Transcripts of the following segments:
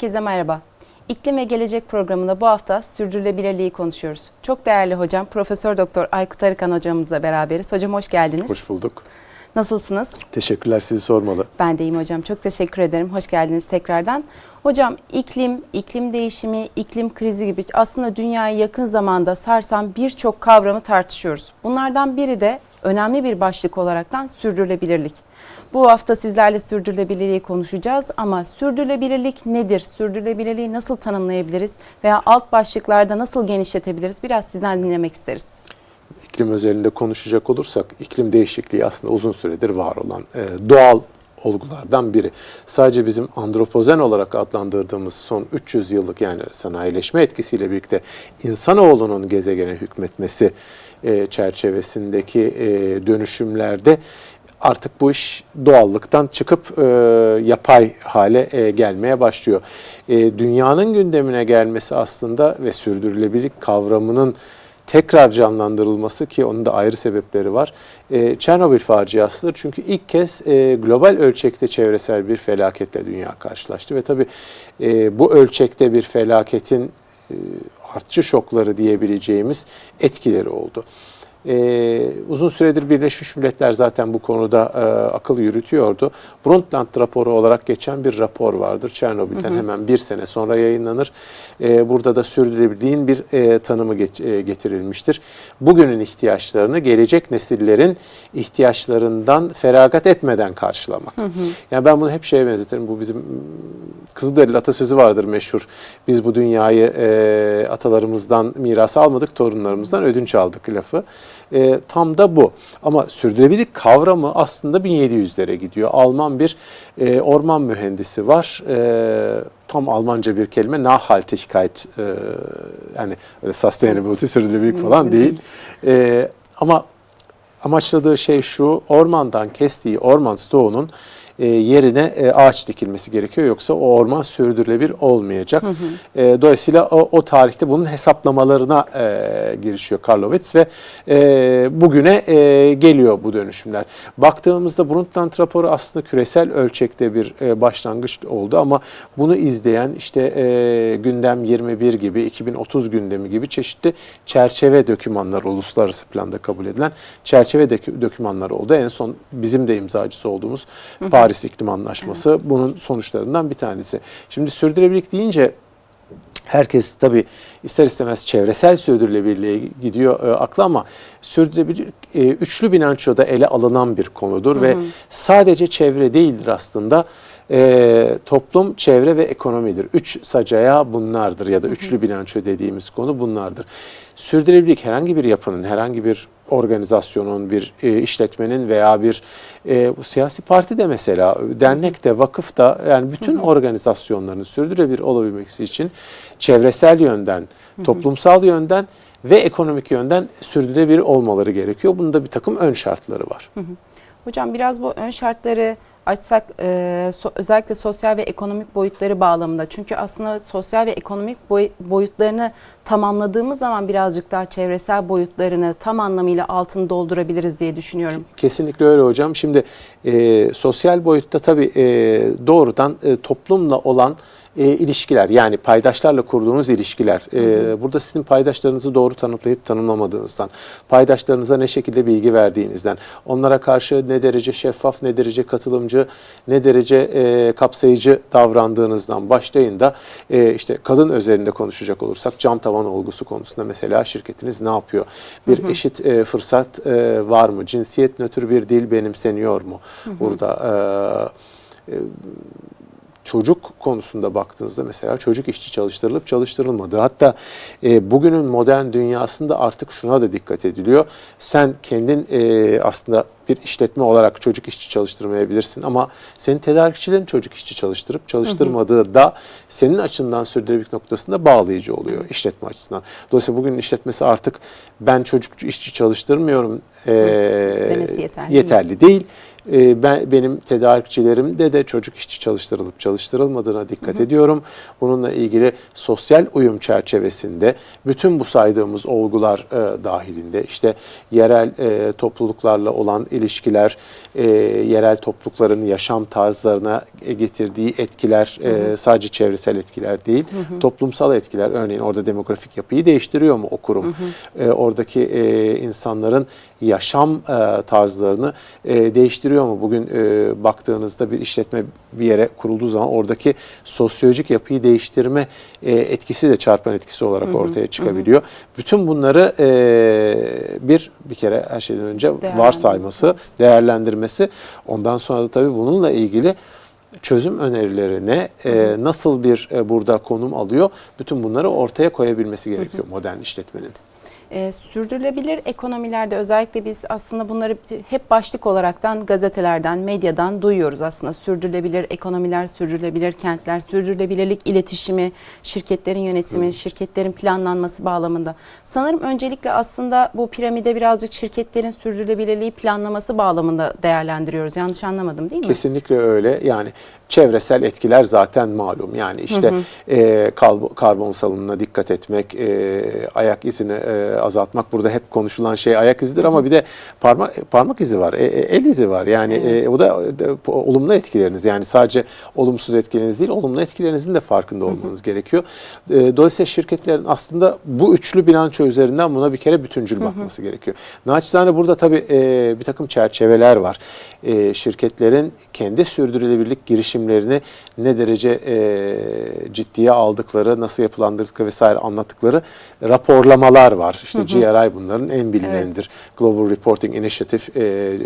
Herkese merhaba. İklim ve Gelecek programında bu hafta sürdürülebilirliği konuşuyoruz. Çok değerli hocam Profesör Doktor Aykut Arıkan hocamızla beraberiz. Hocam hoş geldiniz. Hoş bulduk. Nasılsınız? Teşekkürler sizi sormalı. Ben de iyiyim hocam. Çok teşekkür ederim. Hoş geldiniz tekrardan. Hocam iklim, iklim değişimi, iklim krizi gibi aslında dünyayı yakın zamanda sarsan birçok kavramı tartışıyoruz. Bunlardan biri de önemli bir başlık olaraktan sürdürülebilirlik. Bu hafta sizlerle sürdürülebilirliği konuşacağız ama sürdürülebilirlik nedir? Sürdürülebilirliği nasıl tanımlayabiliriz veya alt başlıklarda nasıl genişletebiliriz? Biraz sizden dinlemek isteriz. İklim özelinde konuşacak olursak iklim değişikliği aslında uzun süredir var olan e, doğal olgulardan biri. Sadece bizim antropozen olarak adlandırdığımız son 300 yıllık yani sanayileşme etkisiyle birlikte insanoğlunun gezegene hükmetmesi e, çerçevesindeki e, dönüşümlerde artık bu iş doğallıktan çıkıp e, yapay hale e, gelmeye başlıyor. E, dünyanın gündemine gelmesi aslında ve sürdürülebilirlik kavramının tekrar canlandırılması ki onun da ayrı sebepleri var. E, Çernobil faciasıdır. Çünkü ilk kez e, global ölçekte çevresel bir felaketle dünya karşılaştı ve tabii e, bu ölçekte bir felaketin e, artçı şokları diyebileceğimiz etkileri oldu. Ee, uzun süredir Birleşmiş Milletler zaten bu konuda e, akıl yürütüyordu. Brundtland raporu olarak geçen bir rapor vardır. Çernobil'den hemen bir sene sonra yayınlanır. Ee, burada da sürdürülebilirliğin bir e, tanımı geç- e, getirilmiştir. Bugünün ihtiyaçlarını gelecek nesillerin ihtiyaçlarından feragat etmeden karşılamak. Yani ben bunu hep şeye benzetirim. Bu bizim Kızılderili atasözü vardır meşhur. Biz bu dünyayı e, atalarımızdan miras almadık, torunlarımızdan ödünç aldık lafı. E, tam da bu. Ama sürdürülebilirlik kavramı aslında 1700'lere gidiyor. Alman bir e, orman mühendisi var. E, tam Almanca bir kelime Nachhaltigkeit e, yani sustainability, sürdürülebilirlik falan değil. E, ama amaçladığı şey şu, ormandan kestiği orman stoğunun yerine e, ağaç dikilmesi gerekiyor. Yoksa o orman sürdürülebilir olmayacak. E, dolayısıyla o, o tarihte bunun hesaplamalarına e, girişiyor Karlovitz ve e, bugüne e, geliyor bu dönüşümler. Baktığımızda Brundtland raporu aslında küresel ölçekte bir e, başlangıç oldu ama bunu izleyen işte e, gündem 21 gibi 2030 gündemi gibi çeşitli çerçeve dokümanlar uluslararası planda kabul edilen çerçeve dökü- dokümanları oldu. En son bizim de imzacısı olduğumuz Paris İklim Anlaşması bunun sonuçlarından bir tanesi. Şimdi sürdürülebilirlik deyince herkes tabii ister istemez çevresel sürdürülebilirliğe gidiyor e, aklı ama sürdürülebilirlik e, üçlü bilançoda ele alınan bir konudur ve sadece çevre değildir aslında. E, toplum, çevre ve ekonomidir. Üç sacaya bunlardır ya da üçlü bilanço dediğimiz konu bunlardır. Sürdürülebilirlik herhangi bir yapının, herhangi bir organizasyonun, bir e, işletmenin veya bir e, bu siyasi parti de mesela, dernek de, vakıf da yani bütün organizasyonların sürdürülebilir olabilmesi için çevresel yönden, toplumsal yönden ve ekonomik yönden sürdürülebilir olmaları gerekiyor. Bunun da bir takım ön şartları var. Hocam biraz bu ön şartları açsak e, so- özellikle sosyal ve ekonomik boyutları bağlamında. Çünkü aslında sosyal ve ekonomik boy- boyutlarını tamamladığımız zaman birazcık daha çevresel boyutlarını tam anlamıyla altını doldurabiliriz diye düşünüyorum. Kesinlikle öyle hocam. Şimdi e, sosyal boyutta tabii e, doğrudan e, toplumla olan e, ilişkiler yani paydaşlarla kurduğunuz ilişkiler. E, burada sizin paydaşlarınızı doğru tanımlayıp tanımlamadığınızdan, paydaşlarınıza ne şekilde bilgi verdiğinizden, onlara karşı ne derece şeffaf, ne derece katılımcı, ne derece e, kapsayıcı davrandığınızdan başlayın da e, işte kadın özelinde konuşacak olursak cam tavan olgusu konusunda mesela şirketiniz ne yapıyor? Bir eşit e, fırsat e, var mı? Cinsiyet nötr bir dil benimseniyor mu? Burada e, e, çocuk konusunda baktığınızda mesela çocuk işçi çalıştırılıp çalıştırılmadığı hatta e, bugünün modern dünyasında artık şuna da dikkat ediliyor. Sen kendin e, aslında bir işletme olarak çocuk işçi çalıştırmayabilirsin ama senin tedarikçilerin çocuk işçi çalıştırıp çalıştırmadığı da senin açından sürdürülebilirlik noktasında bağlayıcı oluyor işletme açısından. Dolayısıyla bugün işletmesi artık ben çocuk işçi çalıştırmıyorum e, Demesi yeterli değil. yeterli değil. E, ben benim tedarikçilerimde de çocuk işçi çalıştırılıp çalıştırılmadığına dikkat ediyorum. Bununla ilgili sosyal uyum çerçevesinde bütün bu saydığımız olgular e, dahilinde işte yerel e, topluluklarla olan ilişkiler, e, yerel toplulukların yaşam tarzlarına e, getirdiği etkiler e, sadece çevresel etkiler değil, toplumsal etkiler. Örneğin orada demografik yapıyı değiştiriyor mu o kurum? E, oradaki e, insanların yaşam e, tarzlarını e, değiştiriyor mu? Bugün e, baktığınızda bir işletme bir yere kurulduğu zaman oradaki sosyolojik yapıyı değiştirme e, etkisi de çarpan etkisi olarak ortaya çıkabiliyor. Bütün bunları e, bir bir kere her şeyden önce Değerlendirmek. varsayması, değerlendirmesi. Ondan sonra da tabii bununla ilgili çözüm önerilerine e, nasıl bir e, burada konum alıyor? Bütün bunları ortaya koyabilmesi gerekiyor modern işletmenin. Ee, sürdürülebilir ekonomilerde özellikle biz aslında bunları hep başlık olaraktan gazetelerden, medyadan duyuyoruz aslında. Sürdürülebilir ekonomiler, sürdürülebilir kentler, sürdürülebilirlik iletişimi, şirketlerin yönetimi, şirketlerin planlanması bağlamında. Sanırım öncelikle aslında bu piramide birazcık şirketlerin sürdürülebilirliği planlaması bağlamında değerlendiriyoruz. Yanlış anlamadım değil mi? Kesinlikle öyle. Yani çevresel etkiler zaten malum. Yani işte e, kal- karbon salınımına dikkat etmek, e, ayak izini e, azaltmak. Burada hep konuşulan şey ayak izidir ama bir de parmak parmak izi var, e, e, el izi var. Yani e, o da e, olumlu etkileriniz. Yani sadece olumsuz etkileriniz değil, olumlu etkilerinizin de farkında olmanız gerekiyor. E, dolayısıyla şirketlerin aslında bu üçlü bilanço üzerinden buna bir kere bütüncül bakması gerekiyor. Naçizane burada tabii e, bir takım çerçeveler var. E, şirketlerin kendi sürdürülebilirlik girişimlerini ne derece e, ciddiye aldıkları, nasıl yapılandırdıkları vesaire anlattıkları raporlamalar var. İşte GRI bunların en bilinenidir. Global Reporting Initiative e,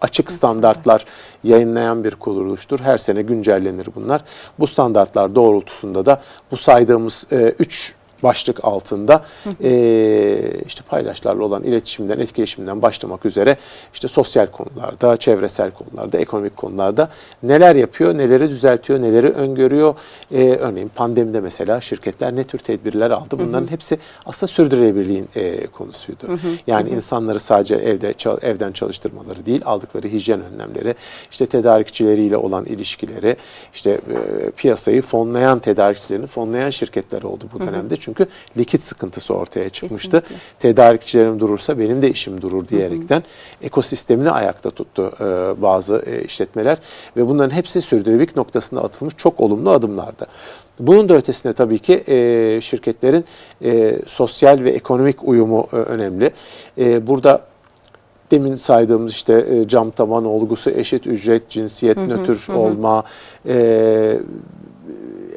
açık standartlar yayınlayan bir kuruluştur. Her sene güncellenir bunlar. Bu standartlar doğrultusunda da bu saydığımız 3 başlık altında e, işte paydaşlarla olan iletişimden, etkileşimden başlamak üzere işte sosyal konularda, çevresel konularda, ekonomik konularda neler yapıyor, neleri düzeltiyor, neleri öngörüyor. E, örneğin pandemide mesela şirketler ne tür tedbirler aldı? Bunların hepsi aslında sürdürülebilirliğin e, konusuydu. Yani insanları sadece evde evden çalıştırmaları değil, aldıkları hijyen önlemleri, işte tedarikçileriyle olan ilişkileri, işte e, piyasayı fonlayan tedarikçilerini fonlayan şirketler oldu bu dönemde. Çünkü likit sıkıntısı ortaya çıkmıştı. Kesinlikle. Tedarikçilerim durursa benim de işim durur diyerekten ekosistemini ayakta tuttu e, bazı e, işletmeler ve bunların hepsi sürdürülebilirlik noktasında atılmış çok olumlu adımlardı. Bunun da ötesinde tabii ki e, şirketlerin e, sosyal ve ekonomik uyumu e, önemli. E, burada demin saydığımız işte e, cam tavan olgusu, eşit ücret, cinsiyet nötr olma, e,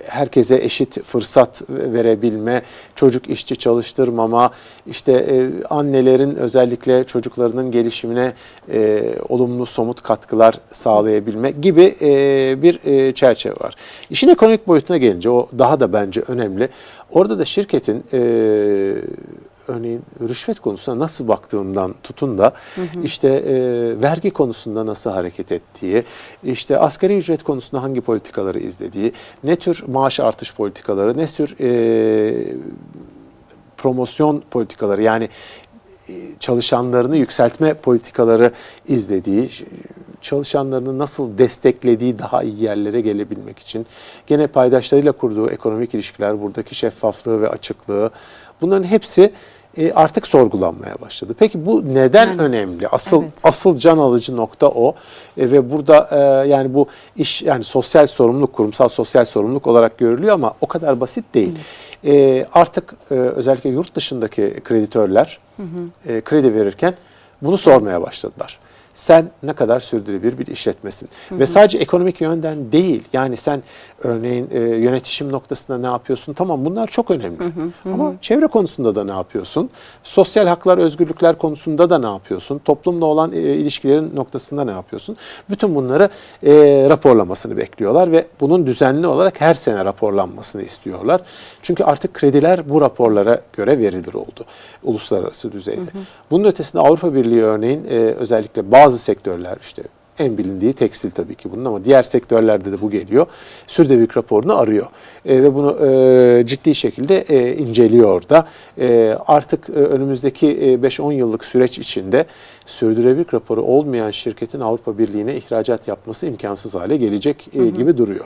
herkese eşit fırsat verebilme, çocuk işçi çalıştırmama, işte e, annelerin özellikle çocuklarının gelişimine e, olumlu somut katkılar sağlayabilme gibi e, bir çerçeve var. İşin ekonomik boyutuna gelince o daha da bence önemli. Orada da şirketin örneğin rüşvet konusuna nasıl baktığından tutun da işte e, vergi konusunda nasıl hareket ettiği, işte asgari ücret konusunda hangi politikaları izlediği, ne tür maaş artış politikaları, ne tür e, promosyon politikaları yani e, çalışanlarını yükseltme politikaları izlediği, çalışanlarını nasıl desteklediği daha iyi yerlere gelebilmek için gene paydaşlarıyla kurduğu ekonomik ilişkiler, buradaki şeffaflığı ve açıklığı bunların hepsi e, artık sorgulanmaya başladı. Peki bu neden Yani, önemli? Asıl evet. asıl can alıcı nokta o E, ve burada e, yani bu iş yani sosyal sorumluluk, kurumsal sosyal sorumluluk olarak görülüyor ama o kadar basit değil. E, artık e, özellikle yurt dışındaki kreditörler e, kredi verirken bunu sormaya başladılar. Sen ne kadar sürdürülebilir bir işletmesin. Ve sadece ekonomik yönden değil. Yani sen örneğin e, yönetişim noktasında ne yapıyorsun? Tamam bunlar çok önemli. Ama çevre konusunda da ne yapıyorsun? Sosyal haklar, özgürlükler konusunda da ne yapıyorsun? Toplumla olan e, ilişkilerin noktasında ne yapıyorsun? Bütün bunları e, raporlamasını bekliyorlar ve bunun düzenli olarak her sene raporlanmasını istiyorlar. Çünkü artık krediler bu raporlara göre verilir oldu uluslararası düzeyde. Bunun ötesinde Avrupa Birliği örneğin e, özellikle bazı sektörler işte en bilindiği tekstil tabii ki bunun ama diğer sektörlerde de bu geliyor. Sürdürülebilirlik raporunu arıyor E, ve bunu e, ciddi şekilde e, inceliyor da E, artık e, önümüzdeki e, 5-10 yıllık süreç içinde sürdürülebilirlik raporu olmayan şirketin Avrupa Birliği'ne ihracat yapması imkansız hale gelecek e, gibi duruyor.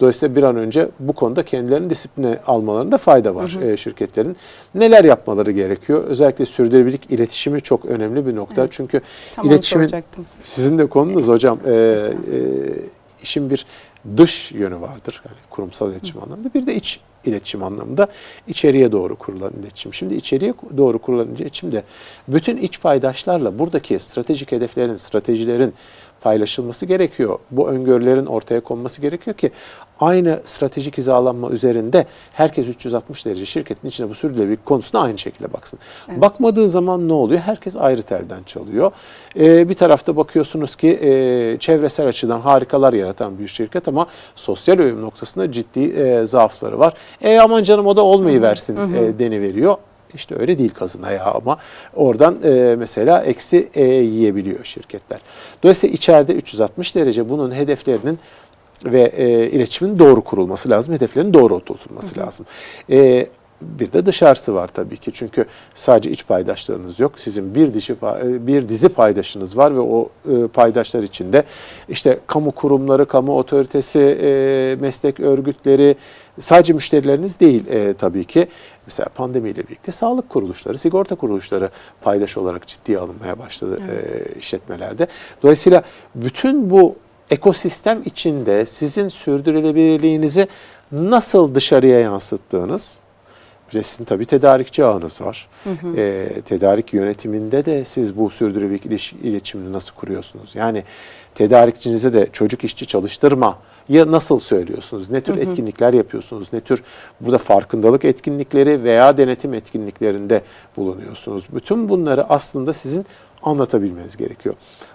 Dolayısıyla bir an önce bu konuda kendilerini disipline almalarında fayda var e, şirketlerin. Neler yapmaları gerekiyor? Özellikle sürdürülebilirlik iletişimi çok önemli bir nokta. Çünkü Tam iletişimin sizin de konunuz hocam e, e, işin bir dış yönü vardır. Yani kurumsal iletişim anlamında. Bir de iç iletişim anlamında içeriye doğru kurulan iletişim. Şimdi içeriye doğru kurulan iletişim de bütün iç paydaşlarla buradaki stratejik hedeflerin, stratejilerin paylaşılması gerekiyor. Bu öngörülerin ortaya konması gerekiyor ki aynı stratejik hizalanma üzerinde herkes 360 derece şirketin içine bu sürdürülebilirlik konusuna aynı şekilde baksın. Bakmadığı zaman ne oluyor? Herkes ayrı telden çalıyor. Ee, bir tarafta bakıyorsunuz ki e, çevresel açıdan harikalar yaratan bir şirket ama sosyal uyum noktasında ciddi e, zaafları var. E aman canım o da olmayı versin e, deniveriyor. İşte öyle değil kazına ya ama oradan e, mesela eksi e, yiyebiliyor şirketler. Dolayısıyla içeride 360 derece bunun hedeflerinin ve e, iletişimin doğru kurulması lazım. Hedeflerin doğru oturtulması lazım. E, bir de dışarısı var tabii ki. Çünkü sadece iç paydaşlarınız yok. Sizin bir dişi pa- bir dizi paydaşınız var ve o e, paydaşlar içinde işte kamu kurumları, kamu otoritesi, e, meslek örgütleri, sadece müşterileriniz değil e, tabii ki. Mesela pandemiyle birlikte sağlık kuruluşları, sigorta kuruluşları paydaş olarak ciddiye alınmaya başladı e, işletmelerde. Dolayısıyla bütün bu ekosistem içinde sizin sürdürülebilirliğinizi nasıl dışarıya yansıttığınız, bir de sizin tabii tedarikçi ağınız var. Ee, tedarik yönetiminde de siz bu sürdürülebilirlik iliş- iletişimini nasıl kuruyorsunuz? Yani tedarikçinize de çocuk işçi çalıştırma ya nasıl söylüyorsunuz? Ne tür etkinlikler yapıyorsunuz? Ne tür burada farkındalık etkinlikleri veya denetim etkinliklerinde bulunuyorsunuz? Bütün bunları aslında sizin anlatabilmeniz gerekiyor.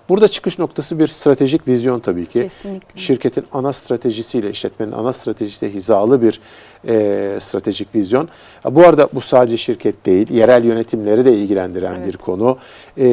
Burada çıkış noktası bir stratejik vizyon tabii ki. Kesinlikle. Şirketin ana stratejisiyle, işletmenin ana stratejisiyle hizalı bir e, stratejik vizyon. Ha, Bu arada bu sadece şirket değil, yerel yönetimleri de ilgilendiren Evet. bir konu. E,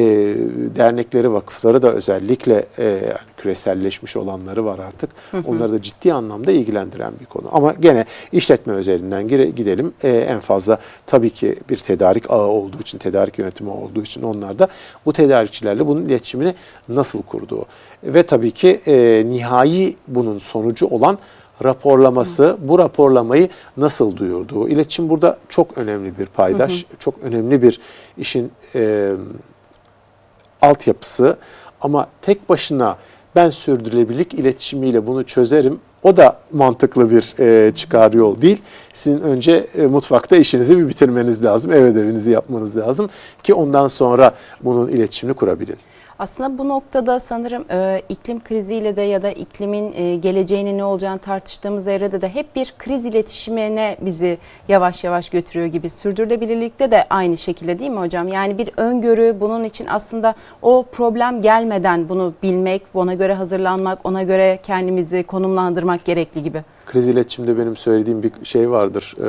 dernekleri, vakıfları da özellikle e, küreselleşmiş olanları var artık. Onları da ciddi anlamda ilgilendiren bir konu. Ama gene işletme özelinden gidelim. E, en fazla tabii ki bir tedarik ağı olduğu için, tedarik yönetimi olduğu için onlar da bu tedarikçilerle bunun iletişimini nasıl kurduğu. Ve tabii ki e, nihai bunun sonucu olan raporlaması, bu raporlamayı nasıl duyurduğu. İletişim burada çok önemli bir paydaş, çok önemli bir işin e, altyapısı. Ama tek başına ben sürdürülebilirlik iletişimiyle bunu çözerim. O da mantıklı bir e, çıkar yol değil. Sizin önce e, mutfakta işinizi bir bitirmeniz lazım. Ev ödevinizi yapmanız lazım ki ondan sonra bunun iletişimini kurabilin. Aslında bu noktada sanırım e, iklim kriziyle de ya da iklimin e, geleceğinin ne olacağını tartıştığımız evrede de hep bir kriz iletişimine bizi yavaş yavaş götürüyor gibi. Sürdürülebilirlikte de aynı şekilde değil mi hocam? Yani bir öngörü bunun için aslında o problem gelmeden bunu bilmek, ona göre hazırlanmak, ona göre kendimizi konumlandırmak gerekli gibi. Kriz iletişimde benim söylediğim bir şey vardır. Ee,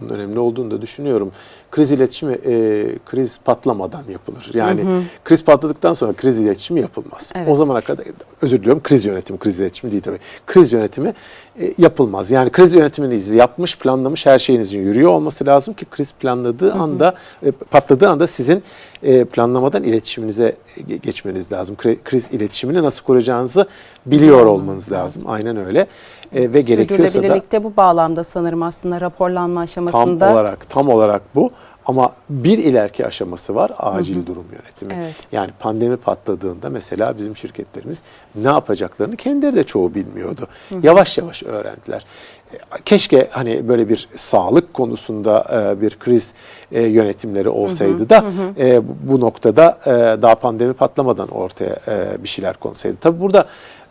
bunun önemli olduğunu da düşünüyorum. Kriz iletişimi e, kriz patlamadan yapılır. Yani kriz patladıktan sonra kriz iletişimi yapılmaz. Evet. O zamana kadar özür diliyorum kriz yönetimi, kriz iletişimi değil tabii. Kriz yönetimi e, yapılmaz. Yani kriz yönetiminizi yapmış, planlamış her şeyinizin yürüyor olması lazım ki kriz planladığı anda e, patladığı anda sizin e, planlamadan iletişiminize ge- geçmeniz lazım. Kri- Kriz iletişimini nasıl kuracağınızı biliyor olmanız lazım. Aynen öyle. E, ve gerekiyorsa da bu bağlamda sanırım aslında raporlanma tam aşamasında. olarak tam olarak bu. Ama bir ileriki aşaması var acil durum yönetimi. Evet. Yani pandemi patladığında mesela bizim şirketlerimiz ne yapacaklarını kendileri de çoğu bilmiyordu. Yavaş yavaş öğrendiler. E, Keşke hani böyle bir sağlık konusunda e, bir kriz e, yönetimleri olsaydı da e, bu- bu noktada daha pandemi patlamadan ortaya bir şeyler konsaydı. Tabii burada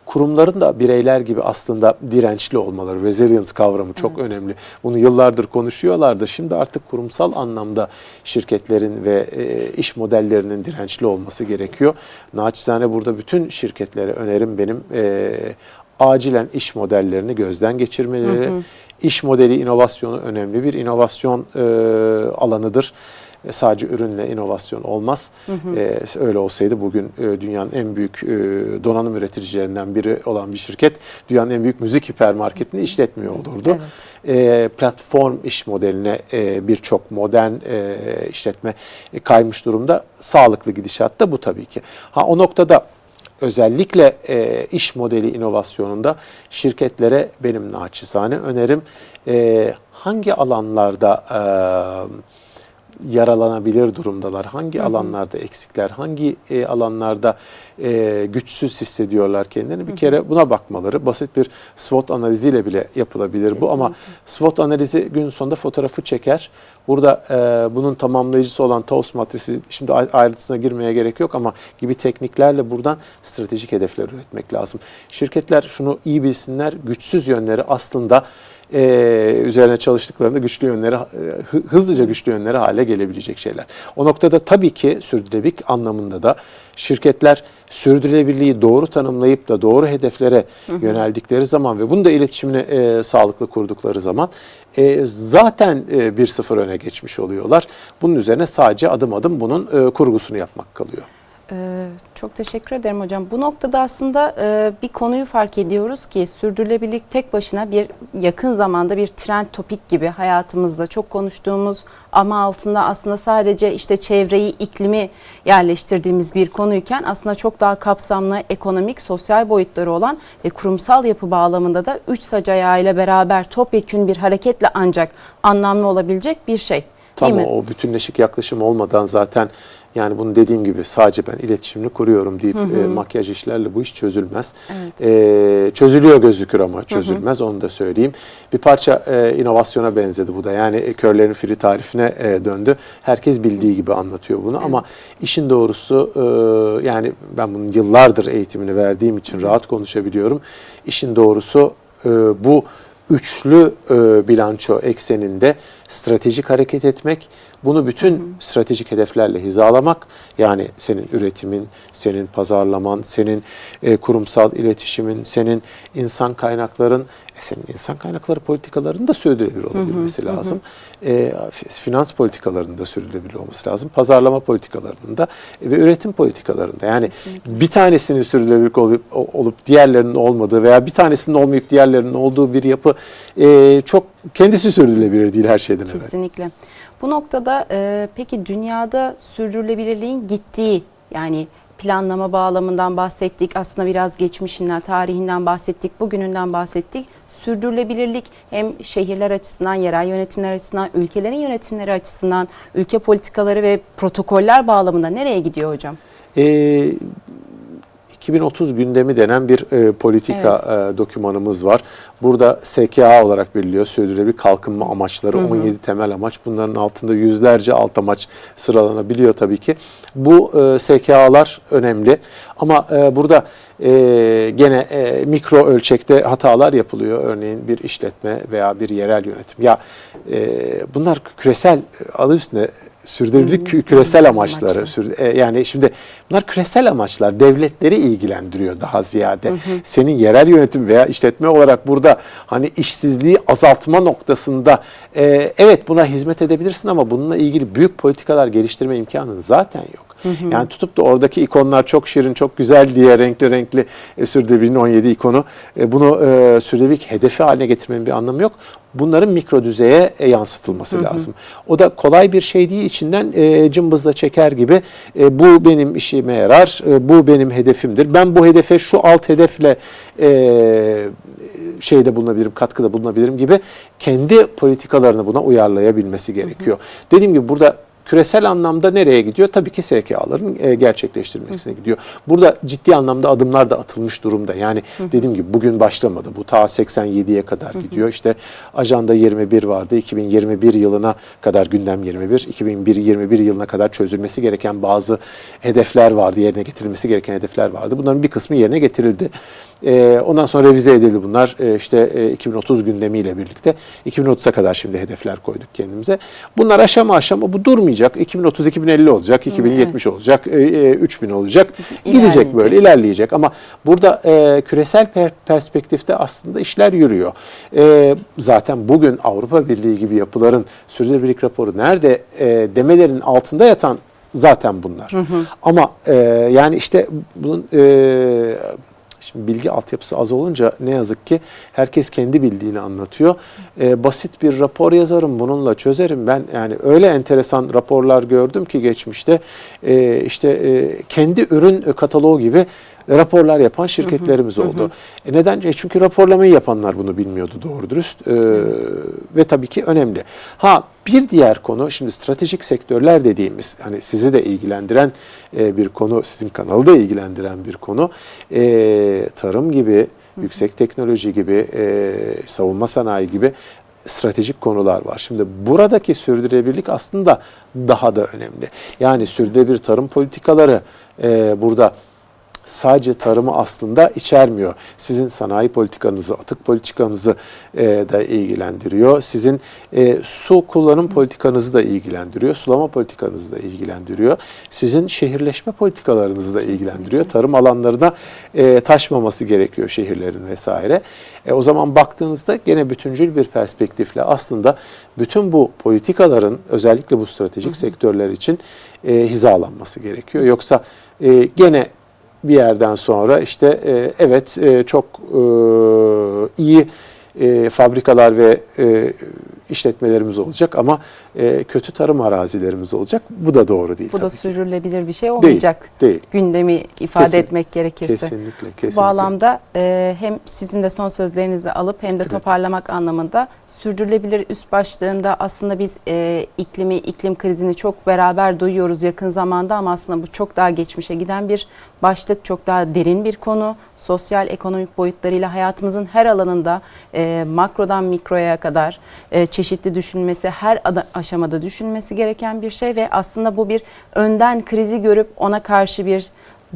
kurumların da bireyler gibi aslında dirençli olmaları, resilience kavramı çok önemli. Bunu yıllardır konuşuyorlardı. Şimdi artık kurumsal anlamda şirketlerin ve e, iş modellerinin dirençli olması gerekiyor. Naçizane burada bütün şirketlere önerim benim e, acilen iş modellerini gözden geçirmeleri. İş modeli inovasyonu önemli bir inovasyon e, alanıdır. E, sadece ürünle inovasyon olmaz. E, öyle olsaydı bugün e, dünyanın en büyük e, donanım üreticilerinden biri olan bir şirket dünyanın en büyük müzik hipermarketini işletmiyor olurdu. E, platform iş modeline e, birçok modern e, işletme e, kaymış durumda. Sağlıklı gidişat da bu tabii ki. Ha o noktada özellikle e, iş modeli inovasyonunda şirketlere benim naçizane önerim e, hangi alanlarda e, yaralanabilir durumdalar, hangi alanlarda eksikler, hangi e, alanlarda e, güçsüz hissediyorlar kendilerini? Bir kere buna bakmaları basit bir SWOT analiziyle bile yapılabilir bu ama SWOT analizi gün sonunda fotoğrafı çeker. Burada e, bunun tamamlayıcısı olan TOWS matrisi şimdi ay- ayrıntısına girmeye gerek yok ama gibi tekniklerle buradan stratejik hedefler üretmek lazım. Şirketler şunu iyi bilsinler, güçsüz yönleri aslında e, üzerine çalıştıklarında güçlü yönleri, e, hı- hızlıca güçlü yönleri hale gelebilecek şeyler. O noktada tabii ki sürdürülebilirlik anlamında da şirketler sürdürülebilirliği doğru tanımlayıp da doğru hedeflere yöneldikleri zaman ve bunu da iletişimini e, sağlıklı kurdukları zaman e, zaten e, 1-0 öne geçmiş oluyorlar. Bunun üzerine sadece adım adım bunun e, kurgusunu yapmak kalıyor. Ee, çok teşekkür ederim hocam. Bu noktada aslında e, bir konuyu fark ediyoruz ki sürdürülebilirlik tek başına bir yakın zamanda bir trend topik gibi hayatımızda çok konuştuğumuz ama altında aslında sadece işte çevreyi, iklimi yerleştirdiğimiz bir konuyken aslında çok daha kapsamlı ekonomik, sosyal boyutları olan ve kurumsal yapı bağlamında da üç sac ayağıyla beraber topyekün bir hareketle ancak anlamlı olabilecek bir şey. Tam o bütünleşik yaklaşım olmadan zaten yani bunu dediğim gibi sadece ben iletişimini kuruyorum deyip e, makyaj işlerle bu iş çözülmez. E, çözülüyor gözükür ama çözülmez onu da söyleyeyim. Bir parça e, inovasyona benzedi bu da yani e, körlerin firi tarifine e, döndü. Herkes bildiği gibi anlatıyor bunu ama işin doğrusu e, yani ben bunun yıllardır eğitimini verdiğim için rahat konuşabiliyorum. İşin doğrusu e, bu üçlü e, bilanço ekseninde stratejik hareket etmek, bunu bütün stratejik hedeflerle hizalamak, yani senin üretimin, senin pazarlaman, senin e, kurumsal iletişimin, senin insan kaynakların, e, senin insan kaynakları politikalarının da sürdürülebilir olabilmesi lazım. E, finans politikalarının da sürdürülebilir olması lazım. Pazarlama politikalarının da e, ve üretim politikalarında. Yani bir tanesinin sürdürülebilir olup, olup diğerlerinin olmadığı veya bir tanesinin olmayıp diğerlerinin olduğu bir yapı e, çok kendisi sürdürülebilir değil her şeyden evvel. Kesinlikle. Bu noktada e, peki dünyada sürdürülebilirliğin gittiği yani planlama bağlamından bahsettik. Aslında biraz geçmişinden, tarihinden bahsettik, bugününden bahsettik. Sürdürülebilirlik hem şehirler açısından, yerel yönetimler açısından, ülkelerin yönetimleri açısından, ülke politikaları ve protokoller bağlamında nereye gidiyor hocam? E, 2030 gündemi denen bir e, politika e, dokümanımız var. Burada SKA olarak veriliyor. Sürdürülebilir kalkınma amaçları 17 temel amaç. Bunların altında yüzlerce alt amaç sıralanabiliyor tabii ki. Bu e, SKA'lar önemli. Ama e, burada e, gene e, mikro ölçekte hatalar yapılıyor. Örneğin bir işletme veya bir yerel yönetim. Ya e, bunlar küresel adı üstünde sürdürülebilirlik kü- küresel amaçları. Amaçlar. Sür- e, yani şimdi bunlar küresel amaçlar. Devletleri ilgilendiriyor daha ziyade. Senin yerel yönetim veya işletme olarak burada hani işsizliği azaltma noktasında e, evet buna hizmet edebilirsin ama bununla ilgili büyük politikalar geliştirme imkanın zaten yok. Yani tutup da oradaki ikonlar çok şirin, çok güzel diye renkli renkli e, sürdürülebilirliğin 17 ikonu e, bunu e, sürdürülebilirlik hedefi haline getirmenin bir anlamı yok. Bunların mikro düzeye e, yansıtılması lazım. O da kolay bir şey değil. içinden e, cımbızla çeker gibi e, bu benim işime yarar, e, bu benim hedefimdir. Ben bu hedefe şu alt hedefle e, şeyde bulunabilirim, katkıda bulunabilirim gibi kendi politikalarını buna uyarlayabilmesi gerekiyor. Dediğim gibi burada küresel anlamda nereye gidiyor? Tabii ki SKA'ların e, gerçekleştirilmesine gidiyor. Burada ciddi anlamda adımlar da atılmış durumda. Yani dediğim gibi bugün başlamadı. Bu ta 87'ye kadar gidiyor. İşte ajanda 21 vardı. 2021 yılına kadar gündem 21. 2021 yılına kadar çözülmesi gereken bazı hedefler vardı. Yerine getirilmesi gereken hedefler vardı. Bunların bir kısmı yerine getirildi. E, ondan sonra revize edildi bunlar. E, işte e, 2030 gündemiyle birlikte 2030'a kadar şimdi hedefler koyduk kendimize. Bunlar aşama aşama bu durmayacak. Zıplayacak. 2030-2050 olacak, 2070 olacak, e, e, 3000 olacak. Gidecek İlerleyecek. böyle, ilerleyecek. Ama burada e, küresel per- perspektifte aslında işler yürüyor. E, zaten bugün Avrupa Birliği gibi yapıların sürdürülebilirlik raporu nerede e, demelerin altında yatan zaten bunlar. Ama e, yani işte bunun e, Şimdi bilgi altyapısı az olunca ne yazık ki herkes kendi bildiğini anlatıyor. Ee, basit bir rapor yazarım bununla çözerim. Ben yani öyle enteresan raporlar gördüm ki geçmişte Ee, işte e, kendi ürün kataloğu gibi raporlar yapan şirketlerimiz oldu. E neden? E çünkü raporlamayı yapanlar bunu bilmiyordu doğru dürüst. Ee, Ve tabii ki önemli. Ha bir diğer konu şimdi stratejik sektörler dediğimiz hani sizi de ilgilendiren e, bir konu, sizin kanalı da ilgilendiren bir konu. E, tarım gibi, yüksek teknoloji gibi, e, savunma sanayi gibi stratejik konular var. Şimdi buradaki sürdürülebilirlik aslında daha da önemli. Yani sürdürülebilir tarım politikaları e, burada sadece tarımı aslında içermiyor. Sizin sanayi politikanızı, atık politikanızı e, da ilgilendiriyor. Sizin e, su kullanım politikanızı da ilgilendiriyor. Sulama politikanızı da ilgilendiriyor. Sizin şehirleşme politikalarınızı da ilgilendiriyor. Tarım alanlarına e, taşmaması gerekiyor şehirlerin vesaire. E, o zaman baktığınızda gene bütüncül bir perspektifle aslında bütün bu politikaların özellikle bu stratejik sektörler için e, hizalanması gerekiyor. Yoksa e, gene bir yerden sonra işte e, evet e, çok e, iyi e, fabrikalar ve e, işletmelerimiz olacak ama e, kötü tarım arazilerimiz olacak. Bu da doğru değil. Bu da sürdürülebilir bir şey olmayacak. Değil. Gündemi ifade Kesin- etmek gerekirse. Kesinlikle, Bu kesinlikle. bağlamda e, hem sizin de son sözlerinizi alıp hem de Evet. toparlamak anlamında sürdürülebilir üst başlığında aslında biz e, iklimi, iklim krizini çok beraber duyuyoruz yakın zamanda ama aslında bu çok daha geçmişe giden bir başlık, çok daha derin bir konu. Sosyal, ekonomik boyutlarıyla hayatımızın her alanında e, makrodan mikroya kadar e, çeşitli düşünmesi, her ada- aşamada düşünmesi gereken bir şey ve aslında bu bir önden krizi görüp ona karşı bir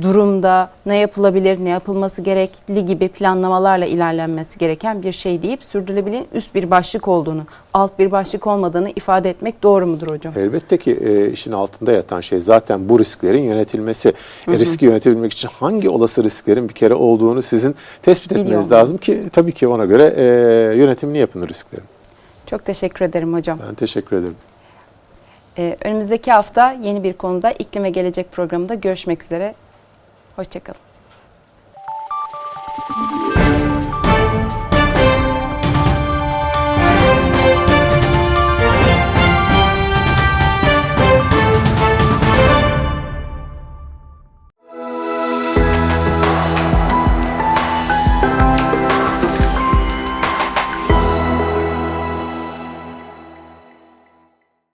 durumda ne yapılabilir, ne yapılması gerekli gibi planlamalarla ilerlenmesi gereken bir şey deyip sürdürülebilirliğin üst bir başlık olduğunu, alt bir başlık olmadığını ifade etmek doğru mudur hocam? Elbette ki e, işin altında yatan şey zaten bu risklerin yönetilmesi. E, riski yönetebilmek için hangi olası risklerin bir kere olduğunu sizin tespit etmeniz lazım ki tabii ki ona göre e, yönetimini yapın risklerin. Çok teşekkür ederim hocam. Ben teşekkür ederim. Ee, önümüzdeki hafta yeni bir konuda İklim ve Gelecek programında görüşmek üzere. Hoşçakalın.